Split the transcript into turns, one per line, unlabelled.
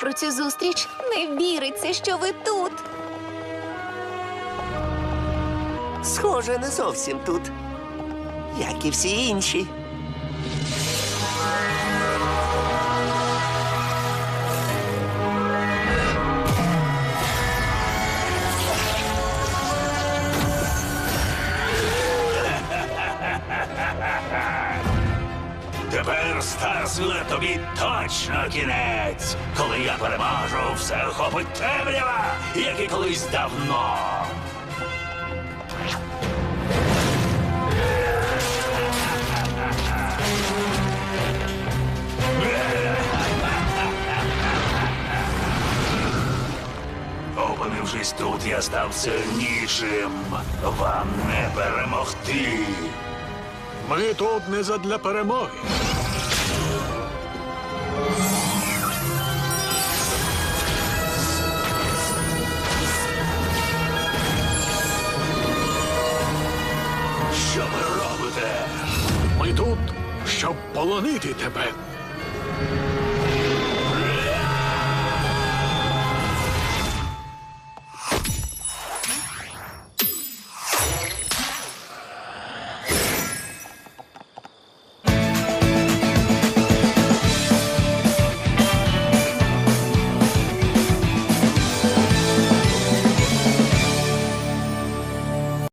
про цю зустріч. Не віриться, що ви тут.
Схоже, не зовсім тут. Як і всі інші.
Тепер, Старсвіле, тобі точно кінець. Коли я переможу, все охопить темрява, як і колись давно. Опинившись тут, я став сильнішим. Вам не перемогти.
Ми тут не задля перемоги.
Ви робите?
Ми тут, щоб полонити тебе.